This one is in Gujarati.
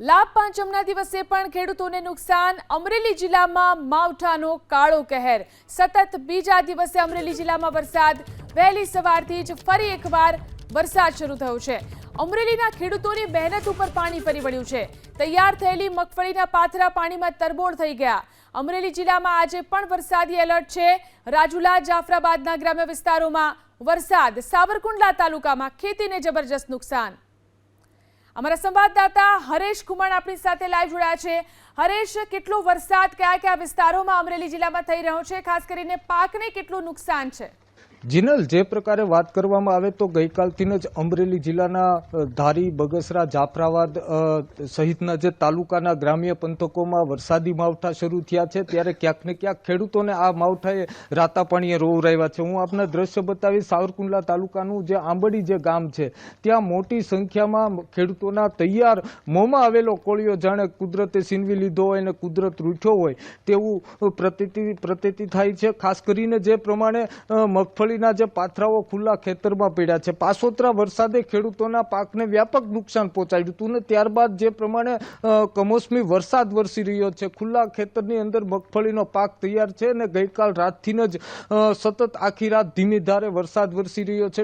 લાભ પાંચમના દિવસે પણ ખેડૂતોને નુકસાન. અમરેલી જિલ્લામાં માવઠાનો કાળો કહેર. સતત બીજા દિવસે અમરેલી જિલ્લામાં વરસાદ. વહેલી સવારથી જ ફરી એકવાર વરસાદ શરૂ થયો છે. અમરેલીના ખેડૂતોની મહેનત ઉપર પાણી ફરી વળ્યું છે. તૈયાર થયેલી મગફળીના પાથરા પાણીમાં તરબોળ થઈ ગયા. અમરેલી જિલ્લામાં આજે પણ વરસાદી એલર્ટ છે. રાજુલા, જાફરાબાદના ગ્રામ્ય વિસ્તારોમાં વરસાદ. સાવરકુંડલા તાલુકામાં ખેતીને જબરજસ્ત નુકસાન. અમારા સંવાદદાતા હરેશ કુમાર આપણી સાથે લાઈવ જોડાયા છે. હરેશ, કેટલો વરસાદ કયા કયા વિસ્તારોમાં અમરેલી જિલ્લામાં થઈ રહ્યો છે? ખાસ કરીને પાકને કેટલું નુકસાન છે? જીનલ જે પ્રકારે વાત કરવામાં આવે તો ગઈકાલથી જ અમરેલી જિલ્લાના ધારી બગસરા જાફરાબાદ સહિતના જે તાલુકાના ગ્રામ્ય પંથકોમાં વરસાદી માવઠા શરૂ થયા છે ત્યારે ક્યાંક ને ક્યાંક ખેડૂતોને આ માવઠાએ રાતા પાણીએ રોવરાવ્યા છે. હું આપના દ્રશ્ય બતાવીશ સાવરકુંડલા તાલુકાનું જે આંબડી જે ગામ છે ત્યાં મોટી સંખ્યામાં ખેડૂતોના તૈયાર મોંમાં આવેલો કોળિયો જાણે કુદરતે સીનવી લીધો હોય અને કુદરત રૂઠ્યો હોય તેવું પ્રતીતિ પ્રતીતિ થાય છે. ખાસ કરીને જે પ્રમાણે અ, મગફળીના જે પાથરાઓ ખુલ્લા ખેતરમાં પડ્યા છે. પાસોતરા વરસાદે ખેડૂતોના પાકને વ્યાપક નુકસાન પહોંચાડ્યું હતું ને ત્યારબાદ જે પ્રમાણે કમોસમી વરસાદ વરસી રહ્યો છે. ખુલ્લા ખેતરની અંદર મગફળીનો પાક તૈયાર છે અને ગઈકાલ રાતથી જ સતત આખી રાત ધીમી ધારે વરસાદ વરસી રહ્યો છે.